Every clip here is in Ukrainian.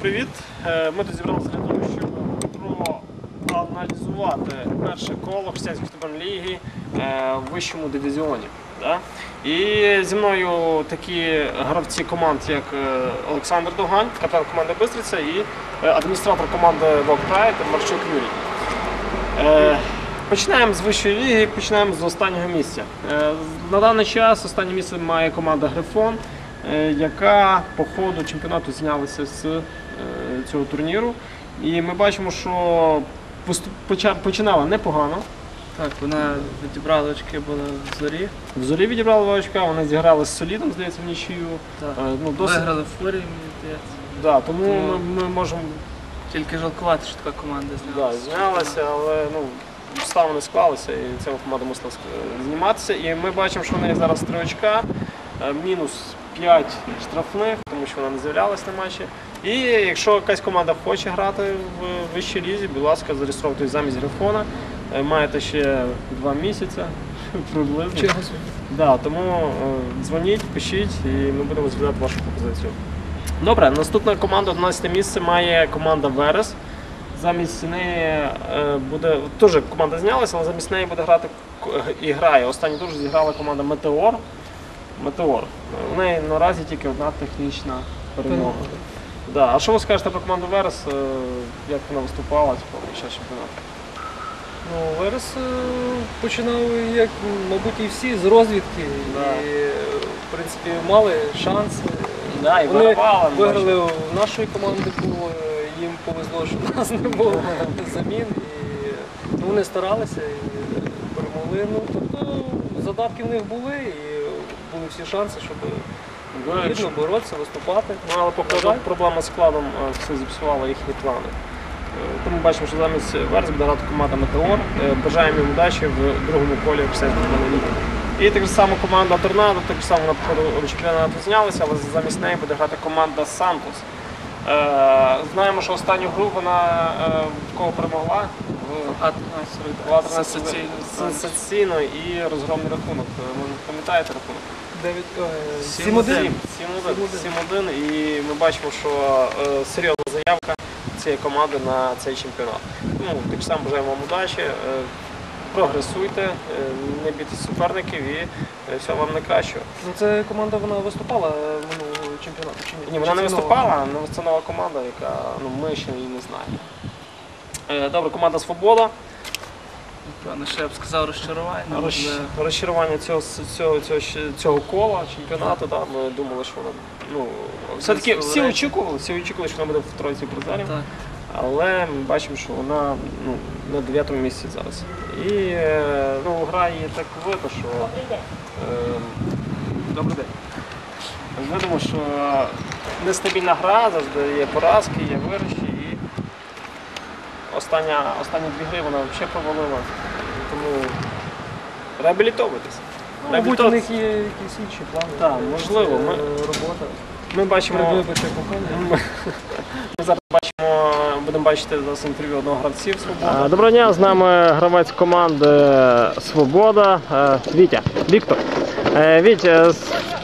привіт! Е, Ми тут зібралися для того, щоб проаналізувати перше коло християнської футбольної ліги е, в вищому дивізіоні. І зі мною такі гравці команд, як е, Олександр Довгань, капітан команди Бистриця і адміністратор команди Вок Прайд Марчук Юрій. Починаємо з вищої ліги, починаємо з останнього місця. На даний час останнє місце має команда Грифон, яка по ходу чемпіонату знялася з цього турніру. І ми бачимо, що починала непогано. Так, вона відібрала очки були в зорі. В зорі відібрали два очка, вони зіграли з солідом, здається, в нічию. Так. Е, Ну, досить, Виграли в фурії, мені здається. да, тому Тому- ми, ми можемо Тільки жалкувати, що така команда Да, знялася. знялася, але ну, обставини склалися і ця команда мусила зніматися. І ми бачимо, що в неї зараз три очка, е, мінус 5 штрафних, тому що вона не з'являлась на матчі. І якщо якась команда хоче грати в вищій лізі, будь ласка, зареєструйтесь замість грифона. Е, Маєте ще два місяці приблизно. Да, тому е, дзвоніть, пишіть і ми будемо розглядати вашу пропозицію. Добре, наступна команда 11 місце має команда Верес. Замість неї е, буде теж команда знялася, але замість неї буде грати і грає. Останній дуже зіграла команда Метеор. Метеор. У неї наразі тільки одна технічна перемога. Да. А що ви скажете про команду Верес? Е, Як вона виступала типу, під час чемпіонату? Ну, Верес е, починав, як, мабуть, і всі з розвідки. Да. І, е, в принципі, мали шанс. Да, і Вони вигравали, виграли в нашої команди, було, е, їм повезло, що в нас не було замін. І, ну, вони старалися і перемогли. Ну, тобто задатки в них були і були всі шанси, щоб гідно боротися, виступати. Ну, але походу проблема з складом е, все зіпсувала їхні плани. Е, Тому бачимо, що замість Верс буде грати команда Метеор. Е, Бажаємо їм удачі в другому колі Християнської ліги. І так само команда Торнадо, так само на походу чемпіонату знялася, але замість неї буде грати команда Сантос. Е, Знаємо, що останню гру вона е, в кого перемогла? В- А, Сенсаційно. сенсаційно і розгромний рахунок. Е, Ви пам'ятаєте рахунок? 9, 7-1. 7-1. 7-1. І ми бачимо, що е, серйозна заявка цієї команди на цей чемпіонат. Ну, так само бажаємо вам удачі. е, Прогресуйте, е, не бійтесь суперників і е, всього вам найкращого. Ну, це команда вона виступала е, минулого чемпіонату чи ні? Ні, вона не це нова? виступала, але це нова команда, яка ну, ми ще її не знаємо. Е, Добре, команда Свобода. Певно, що я б сказав розчарування. Розч- але Розчарування цього, цього, цього, ще- цього кола чемпіонату, да, ми думали, що вона. Ну, все-таки всі очікували, всі очікували, що вона буде в тройці призерів. Так. Але ми бачимо, що вона ну, на 9 місці зараз. І е, ну, гра її так видно, що. Е, добрий день. Видимо, що нестабільна гра, завжди є поразки, є виграші. Остання, останні дві гри вона взагалі провалила. Тому реабілітовуйтесь. Ну, Мабуть, у них є якісь інші плани. Так, можливо, ми- Е, робота. Ми бачимо. Кампанія. Ми зараз бачимо, будемо бачити зараз інтерв'ю одного гравців Свобода. Доброго дня, з нами гравець команди Свобода е, Вітя. Віктор. Е, Вітя,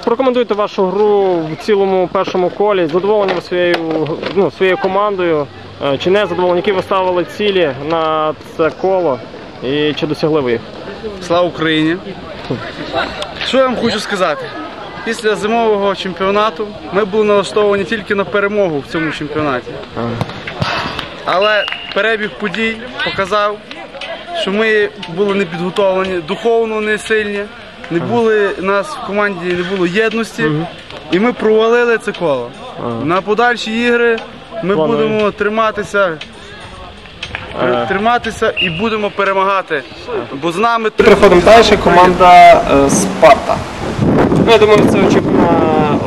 прокоментуйте вашу гру в цілому першому колі. Задоволені ви своєю, ну, своєю командою. Е, Чи не задоволені, які ви ставили цілі на це коло і чи досягли ви їх? Слава Україні! Що я вам хочу сказати? Після зимового чемпіонату ми були налаштовані тільки на перемогу в цьому чемпіонаті. Але перебіг подій показав, що ми були не підготовлені, духовно не сильні, не були у нас в команді не було єдності, і ми провалили це коло. На подальші ігри ми Плануємо. будемо триматися. Е. Триматися і будемо перемагати. Бо з нами Переходимо далі. Команда е, Спарта. Ну, я думаю, це очікувана,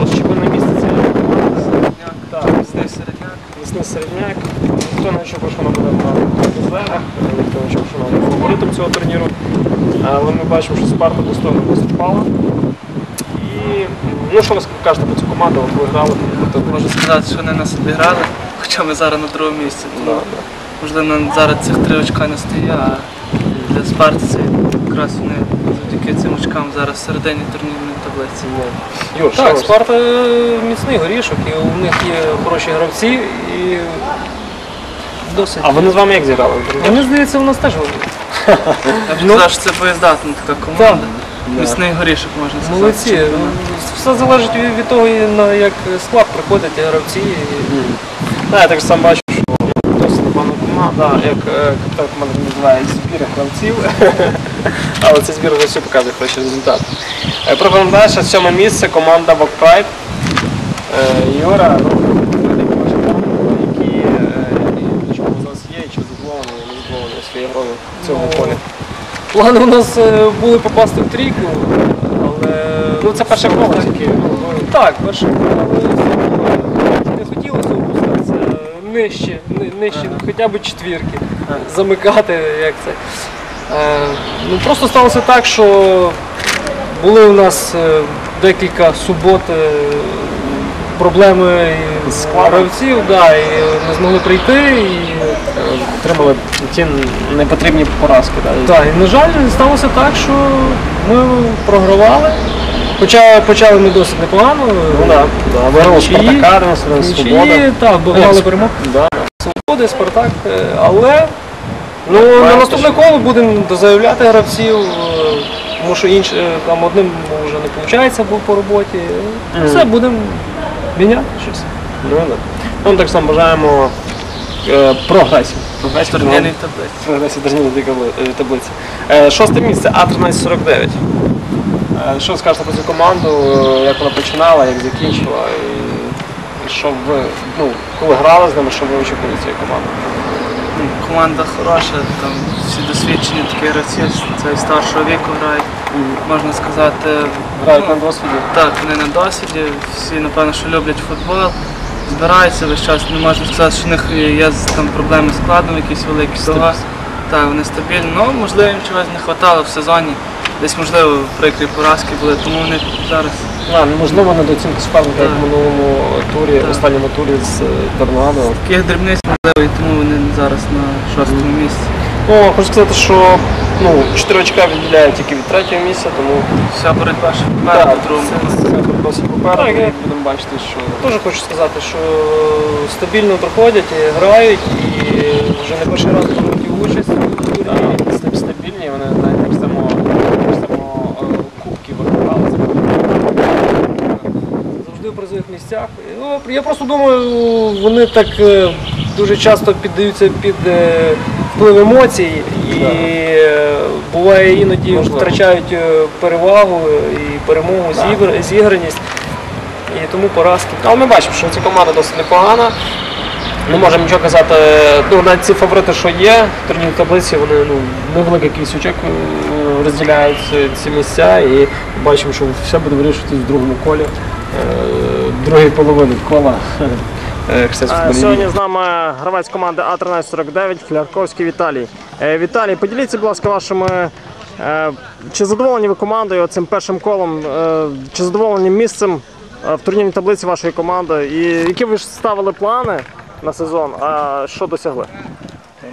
очікуване місце цієї команди. Середняк, так, Весний середняк. Весний середняк. Ніхто не очікував, що вона буде на призерах, ніхто не очікував, що вона буде фаворитом цього турніру. Але ми бачимо, що Спарта достойно виступала. І ну, що ви кажете про цю команду? От ви грали Можу сказати, що вони нас обіграли, хоча ми зараз на другому місці. Тому, можливо, нам зараз цих три очка не стає, а для спартиці якраз вони завдяки цим очкам зараз в середині турнірної таблиці. Юр, Так, Спарта міцний горішок, і у них є хороші гравці і досить. А вони з вами як зіграли? Мені здається, у нас теж вони. Я б сказав, що це боєздатна така команда. Міцний горішок можна сказати. Молодці. Все залежить від, того, як склад приходять і гравці. І... Так, я так само бачу, що досить непогана команда, як е, капітан команди називає збір гравців. Але цей збір гравців показує хороший результат. Е, Проходимо далі, сьоме місце, команда Вокпрайд. Юра, ну, які е, що у вас є, чи задоволені, не задоволені своєю грою в цьому Ну, полі. Плани у нас е, були попасти в трійку, але. Ну це перше коло ну, Так, перше коло, але все одно не хотілося опускатися нижче, ни- нижче, ну, хоча б четвірки, замикати, як це. Е, ну, просто сталося так, що були у нас е, декілька субот е, проблеми гравців, да, і не змогли прийти. І, Отримали ті непотрібні поразки. Да. так, і, на жаль, сталося так, що ми програвали. Хоча почали ми досить непогано. Ну да, да. Виграли Нічиї, Спартака, Свобода. Так, бо грали перемогу. Да. Свободи, Спартак, е, але ну, на наступне коло будемо дозаявляти гравців, е, тому що інш, е, там одним вже не виходить, був по роботі. Все, будемо міняти щось. Ну. Ну, так само бажаємо е, прогресів. Прогресів В турнірній таблиці. Прогресів турнірної таблиці. Шосте місце А1349. Що скажете про цю команду, як вона починала, як закінчила, і, що ви, ну, коли грали з ними, що ви очікували цієї команди? Ну, Команда хороша, там всі досвідчені такі гравці, це старшого віку грають. Можна сказати, Грають на досвіді. так, вони на досвіді, всі напевно, що люблять футбол, збираються весь час. Не можна сказати, що в них є там проблеми з складом, якісь великі того. Так, вони стабільні. Ну, можливо, їм чогось не вистачало в сезоні. Десь, можливо, прикрі поразки були, тому вони зараз А, можливо, недооцінку складу, як в минулому турі, в останньому турі з Торнадо. таких дрібниць можливо, і тому вони зараз на шостому місці. Ну, хочу сказати, що ну, 4 очка відділяють тільки від третього місця, тому Вся боротьба ще попереду, в другому. це- це досить попереду, Так, і я- будемо бачити, що Теж хочу сказати, що стабільно проходять, і грають, і вже не перший раз беруть участь. Так, стаб- стабільні, вони навіть так само, так само е, кубки вигравали. завжди в призових місцях. Ну, я просто думаю, вони так е, дуже часто піддаються під е, вплив емоцій і е, буває іноді Можливо. втрачають перевагу і перемогу, зігр- зіграність. І тому поразки. Але ми бачимо, що ця команда досить непогана. Не можемо нічого казати. Ну, навіть ці фаворити, що є в турнірній таблиці, вони ну, невелика кількість очок розділяють ці- місця і бачимо, що все буде вирішуватись в другому колі, другої половини кола. е, Сьогодні з нами гравець команди А1349 Флярковський Віталій. Е, Віталій, поділіться, будь ласка, вашими. е, Чи задоволені ви командою цим першим колом? е, Чи задоволені місцем е, в турнірній таблиці вашої команди? І які ви ж ставили плани на сезон? А що досягли?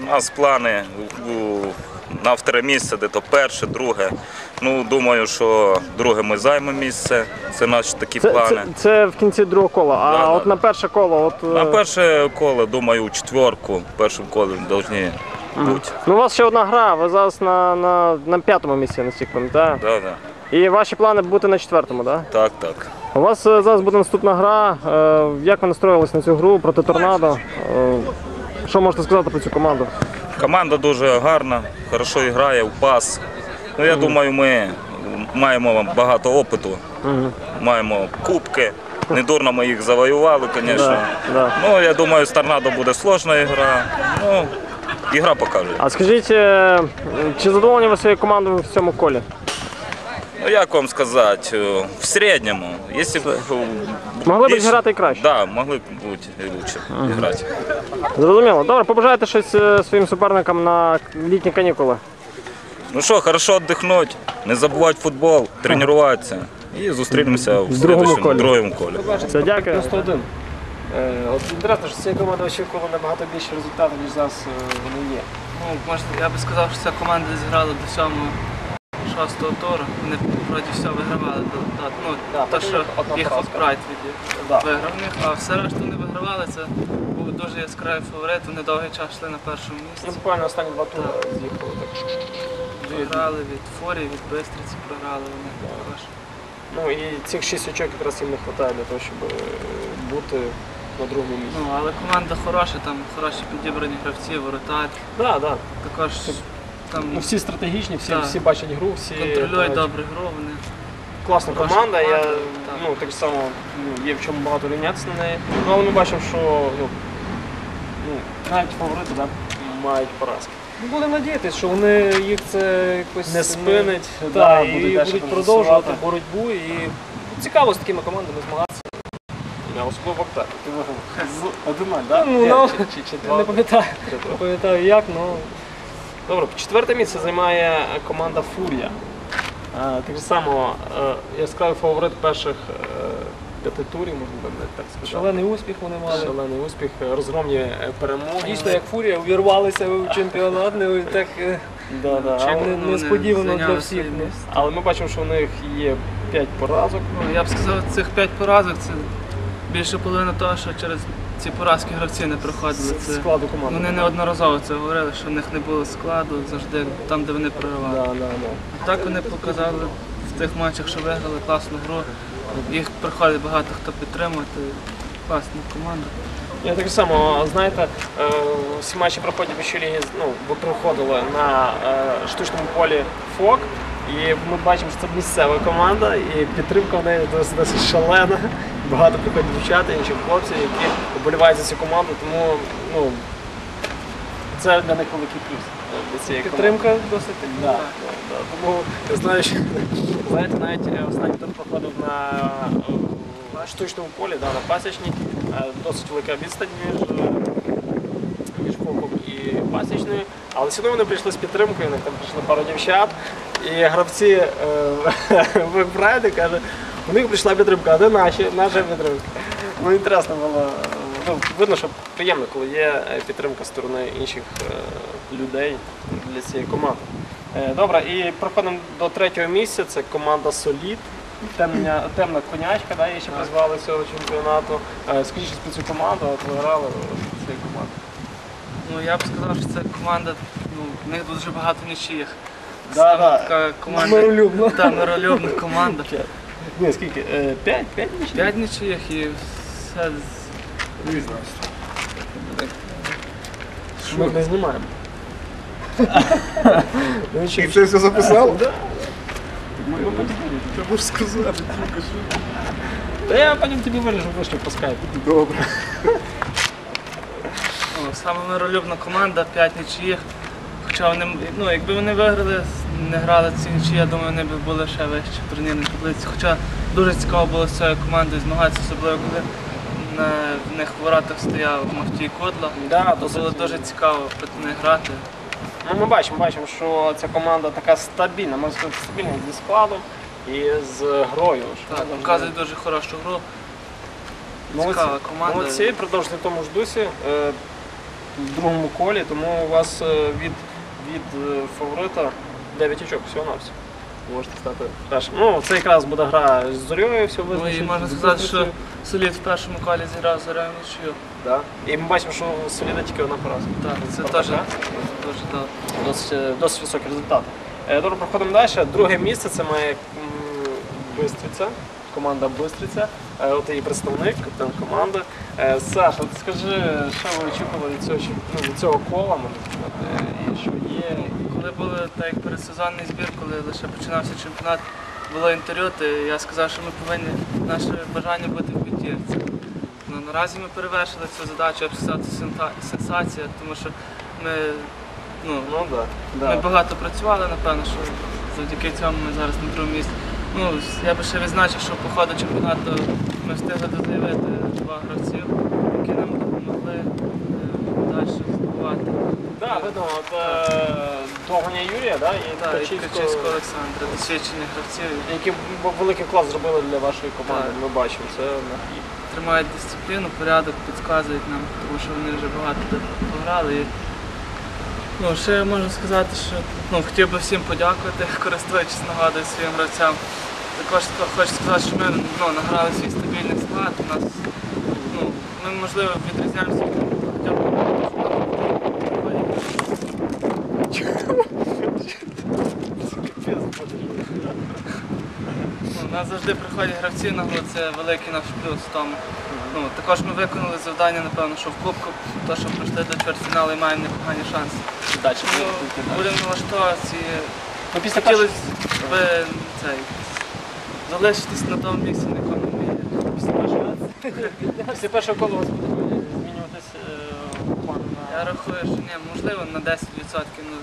У нас плани у- на вторе місце, де то перше, друге. Ну, думаю, що друге ми займемо місце. Це наші такі Це, плани. це, це в кінці другого кола. А Да, да. от на перше коло, от е, На перше коло, думаю, у четверку, в першому колі повинні бути. ну у вас ще одна гра. Ви зараз на, на, на п'ятому місці, я настільки пам'ятаю. Да, да. І ваші плани бути на четвертому, так? Так, так. У вас е, зараз буде наступна гра. Е, Як ви настроїлись на цю гру проти торнадо? Е, Що можете сказати про цю команду? Команда дуже гарна, хорошо грає в пас. Ну, я думаю, ми маємо багато опиту, маємо кубки. Недурно ми їх завоювали, звісно. Ну, я думаю, з торнадо буде сложна гра. Ну, ігра покаже. А скажіть, е, чи задоволені ви своєю командою в цьому колі? Ну, як вам сказати, е, в середньому. Якщо б, е, Могли б більше- грати і краще? Да, могли б бути і лучше грати. Зрозуміло. Добре, побажайте щось е, своїм суперникам на літні канікули. Ну що, хорошо віддихнути, не забувати футбол, тренуватися. І зустрінемося в другому колі. другому колі. Все, дякую. 91. Е, От інтересно, що цієї команди очікували набагато більше результатів, ніж зараз е, вони є. Ну, можна, я би сказав, що ця команда зіграла до сьомого, шостого туру. Вони вроді все вигравали ну, Да, то, що їх від Да. виграв них, а все решту не вигравали. Це був дуже яскравий фаворит. Вони довгий час йшли на першому Ну, місці. буквально останні два тури з'їхали. Програли від Форі, від Бистриці програли вони також. Ну і цих шість очок якраз їм не вистачає для того, щоб е, бути на другому місці. Ну, але команда хороша, там хороші підібрані гравці, воротар. Да, да. Також там Ну, всі стратегічні, всі, Так. всі бачать гру, всі контролюють добре гру. Вони класна Хороша команда. Я команда, так. ну так само ну, є в чому багато рівнятися на неї. Ну але ми бачимо, що ну, ну, навіть фаворити да, мають поразки. Ну, Будемо надіятися, що вони їх це якось Не спинить, Так, да, і будуть далі будуть продовжувати боротьбу. І цікаво з такими командами змагатися. Я особливо так. Ти виграв з 1 да? Ну, П'ять ну, чи, чи, чи два? не пам'ятаю, не пам'ятаю як, але Добре, четверте місце займає команда Фурія. Е, Так само е, яскравий фаворит перших е, п'яти турів, можна би навіть так сказати. шалений успіх вони мали. Шалений успіх, розгромні перемоги. Дійсно, як фурія увірвалися в чемпіонат, не так Да, да. Чим Але, несподівано для всіх, ну. але ми бачимо, що у них є 5 поразок. Ну, я б сказав, цих п'ять поразок це більше половина того, що через ці поразки гравці не проходили. Це складу команди. вони неодноразово це говорили, що в них не було складу завжди там, де вони програвали. Да, да, да. Так вони показали в тих матчах, що виграли класну гру. Їх приходить багато хто підтримувати. Класна команда. Я так само, знаєте, е, всі матчі проходять в ліги, ну, проходили на е, штучному полі ФОК. І ми бачимо, що це місцева команда, і підтримка в неї досить шалена. Багато приходять дівчат, інших хлопців, які вболівають за цю команду, тому ну, це для них великий плюс для цієї команди. підтримка досить Да, да, да. Тому знаєте, навіть е, останній тур проходив на е, штучному полі, да, на пасічній. Е, Досить велика відстань між, е, між фоком і пасічною. Але все одно вони прийшли з підтримкою, у них там прийшли пару дівчат. І гравці е, вибрали, каже, у них прийшла підтримка, а де наші, наша підтримка. Ну, інтересно було. Ну, видно, що приємно, коли є е, підтримка сторони інших е, людей для цієї команди. Е, Добре, і проходимо до третього місця. Це команда Солід. Темна, темна конячка, да, її ще призвали з цього чемпіонату. Скажіть щось про цю команду, от ви грали в цій команді. Ну я б сказав, що це команда, ну, в них дуже багато нічиїх. Да, да. така команда. миролюбно. Та миролюбна команда. Ні, скільки? Е, П'ять? П'ять ніч? П'ять нічиїх і все з- Ми не знімаємо. Чи- це все записав? Да. Ти можеш сказати. Та я потім тобі вилежу вишлю по скайпу. Добре. саме миролюбна команда, п'ять нічиїх. Хоча вони, ну, якби вони виграли, не грали ці нічиї, я думаю, вони б були ще вище в турнірній таблиці. Хоча дуже цікаво було з цією командою змагатися, особливо коли на, в них в воротах стояв Махтій Кодла. Да, То було дуже цікаво проти них грати. Ну, ми бачимо, бачимо, що ця команда така стабільна, можна сказати, стабільна зі складом і з грою. що Так, показує дуже хорошу гру. Молодці. Цікава команда. Молодці, продовжуйте в тому ж дусі. е, В другому колі, тому у вас е, від, від е, фаворита 9 очок всього на все. Можете стати першим. Ну, це якраз буде гра з зорьою, все Ну і визначить. можна сказати, що Солід в першому колі зіграв за нічию. Да. І ми бачимо, що у Соліда тільки одна поразка. Так, це теж дуже так. Досить, е, досить високий результат. Е, Добре, проходимо далі. Друге місце це має м, Бистриця, команда Бистриця. Е, От її представник, капітан команди. Е, Саша, от скажи, що ви очікували від цього, чемп- ну, від цього кола, сказати. Коли були так як передсезонний збір, коли лише починався чемпіонат, було інтерв'ю, то я сказав, що ми повинні наше бажання бути в п'ятірці. Ну, наразі ми перевершили цю задачу, я б сказав, це сенсація, тому що ми, ну, Ну да. ми багато працювали, напевно, що завдяки цьому ми зараз на другому місці. Ну, я би ще відзначив, що по ходу чемпіонату ми встигли дозаявити два гравців, які нам допомогли е, далі здобувати. Да, видно, от Довганя Юрія, да, і Так, і Ткачівського, Олександра, досвідчених гравців, які великий вклад зробили для вашої команди. Так. Ми бачимо це. тримають дисципліну, порядок, підказують нам, тому що вони вже багато де пограли. І Ну, ще я можу сказати, що ну, хотів би всім подякувати, користуючись нагодою своїм гравцям. Також хочу сказати, що ми ну, награли свій стабільний склад. У нас, ну, ми, можливо, відрізняємося від хоча б Завжди приходять гравці на гру, це великий наш плюс тому. Ну, також ми виконали завдання, напевно, що в Кубку, то, що пройшли до чвертьфіналу і маємо непогані шанси. Далі. Ну, будемо налаштовуватися і Ну, після хотілося б цей, залишитись на тому місці, на якому ми є. Після першого, після першого кола у вас буде змінюватись е, план Я рахую, що ні, можливо на 10%. Ну,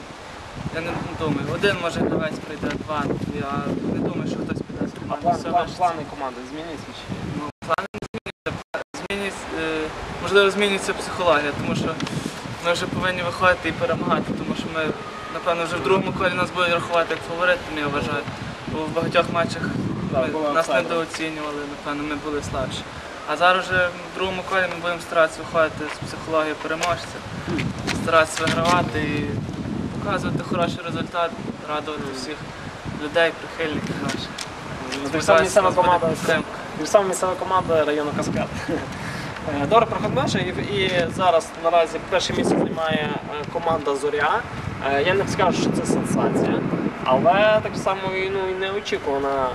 я не думаю. Один може гравець прийде, два. Я не думаю, що хтось піде плани команди змінюються чи? Ну, плани не змінюються. Змінюється, е, можливо, змінюється психологія, тому що ми вже повинні виходити і перемагати, тому що ми, напевно, вже в другому колі нас будуть рахувати як фаворитами, я вважаю. Бо в багатьох матчах ми- нас недооцінювали, напевно, ми були слабші. А зараз вже в другому колі ми будемо старатися виходити з психології переможця, старатися вигравати і показувати хороший результат, радувати всіх людей, прихильників наших. Ну, місцева команда, само місцева команда району Каскад. Е, Добре, проходимо далі. І, і зараз наразі перше місце займає е, команда Зоря. Е, Я не скажу, що це сенсація, але так само і, ну, і неочікувана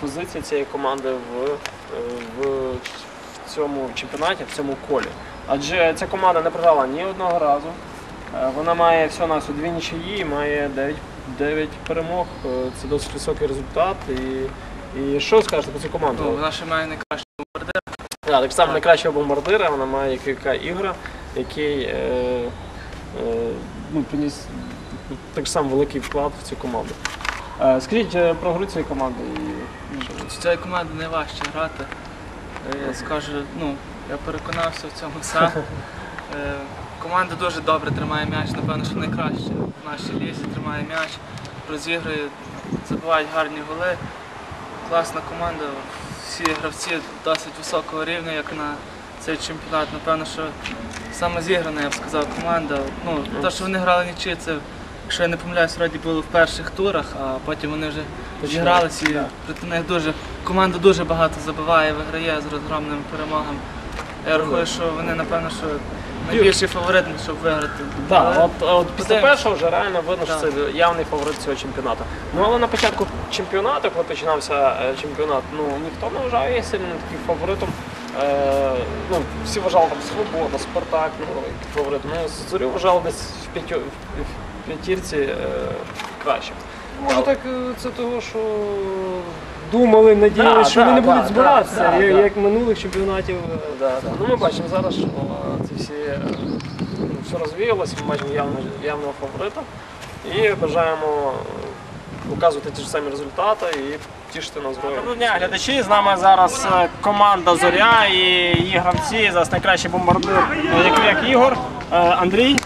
позиція цієї команди в, в, в цьому чемпіонаті, в цьому колі. Адже ця команда не програла ні одного разу. Вона має всього на дві нічиї, має 9, 9 перемог. Е, Це досить високий результат. І, і що скажете про цю команду? Ну, Вона ще має найкращий бомбардир. Да, так само найкращого бомбардира, вона має кілька ігра, який е, е, ну, приніс так само великий вклад в цю команду. Е, скажіть е, про гру цієї команди. І, що ви- З найважче грати. Е, Я скажу, ну, я переконався в цьому сам. Команда дуже добре тримає м'яч, напевно, що найкраще в нашій лізі тримає м'яч, розігрує, забивають гарні голи. Класна команда, всі гравці досить високого рівня, як на цей чемпіонат. Напевно, що саме зіграна, я б сказав, команда. Ну, те, що вони грали нічі, це, якщо я не помиляюсь, вроді було в перших турах, а потім вони вже зігралися і проти них дуже команда дуже багато забиває, виграє з розгромними перемогами. Я рахую, що вони, напевно, що найбільший фаворит, щоб виграти. Да, Але от, от після подивимось. першого вже реально видно, що це явний фаворит цього чемпіонату. Ну але на початку чемпіонату, коли починався е, чемпіонат, ну ніхто не вважав її сильним таким фаворитом. Е, ну, всі вважали там Свобода, Спартак, ну, які фаворити. Ну, Зорю вважали десь в, п'ятьо- в п'ятірці е, краще. Може так е, це того, що думали, Да, надіялися, що да, вони не да, будуть да, збиратися, да, як, да. як минулих чемпіонатів. Да, да. Ну, ми бачимо зараз, що е, ці всі е, ну, все розвіялося, ми бачимо явного, явного фаворита і бажаємо е, показувати ті ж самі результати і тішити нас зброю. Доброго дня, глядачі. З нами зараз е, команда Зоря і її гравці, зараз найкращий бомбардир, е, як, як Ігор, е, Андрій,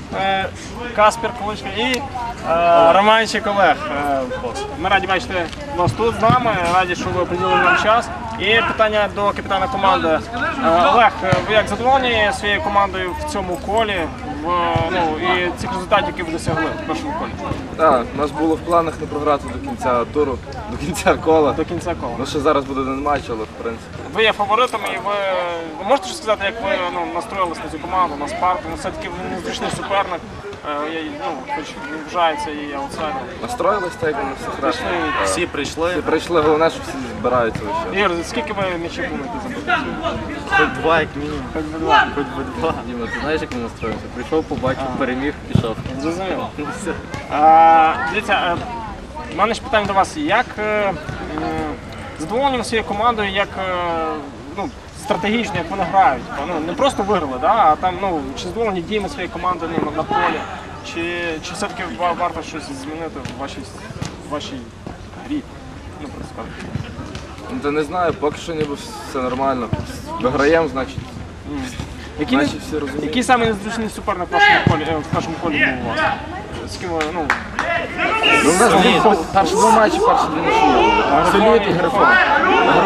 Каспер колишній і е, Романчик Олег. Е, Ми раді бачити вас тут з нами, раді, що ви приділили нам час. І питання до капітана команди. Е, Олег, е, ви як задоволені своєю командою в цьому колі? В, ну, і цих результатів, які ви досягли в першому колі? Так, у нас було в планах не програти до кінця туру, до кінця кола. До кінця кола. Ну ще зараз буде один матч, але в принципі. Ви є фаворитом і ви, ви можете щось сказати, як ви ну, настроїлись на цю команду, на Спарту? Ну, все-таки ви незручний суперник, е, я- ну, хоч вважається і аутсайдером. Настроїлись так, як вони всі грати. Всі прийшли. Всі прийшли, головне, що всі збираються лише. Ігор, скільки ви м'ячів будете забити? Хоч два, як мінімум. Хоч би два. Хоч би два. Діма, ти знаєш, як він настроївся? Прийшов, побачив, переміг, пішов. Зрозуміло. Ну все. А, дивіться, е, в мене ж питання до вас. Як е, м, задоволені ви своєю командою, як е, ну, стратегічно, як вони грають? Ну, не просто виграли, да? а там, ну, чи задоволені діями своєї команди ну, на полі? Чи, чи все-таки варто щось змінити в вашій, в вашій грі? Ну, просто кажучи. Ну, Та не знаю, поки що ніби все нормально. Виграємо, значить. Які, Значить, всі розуміють. який саме незручний суперник в вашому колі, е, в вашому колі був у вас? З ким ви, ну, Ну, у нас перші два матчі, перші дві нічні. Салют і Грифон.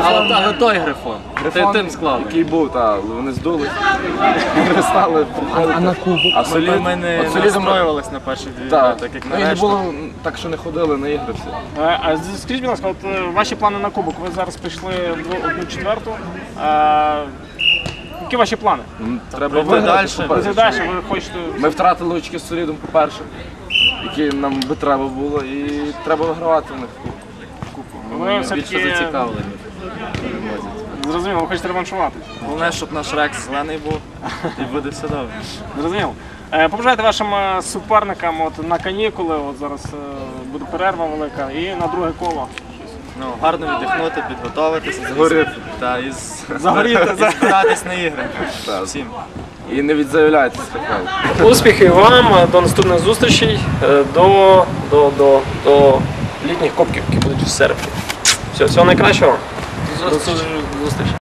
Але, але той грифон. Грифон, тим складом. Який був, та, вони здулись. Перестали приходити. А на кубок? А солід, Ми, ми не от солідом- настроювалися на перші дві, Так, так як ну, і не нарешті. було так, що не ходили на ігри всі. Е, А з- скажіть, будь ласка, от е, ваші плани на кубок. Ви зараз прийшли в одну четверту. Е, Які ваші плани? М, Треба Пройти виграти, дальше. по-перше. Ви ви хочете. Ми втратили очки з солідом, по-перше, які нам би треба було, і треба вигравати в них кубку. Ви Більше все-таки зацікавлені. Зрозуміло, ви хочете реваншувати. Головне, щоб наш рекс зелений був і буде все добре. Зрозуміло. Е, Побажайте вашим е, суперникам от, на канікули, от зараз е, буде перерва велика, і на друге коло. Ну, гарно віддихнути, підготуватися. Згоріти. Та, і, з... Загоріти, і збиратись на ігри. Так. Всім. І не відзаявляйтесь, Михайло. Успіхів вам, е, до наступних зустрічей, е, до, до, до, до літніх кубків, які будуть в серпні. Все, всього найкращого. До зустрічі.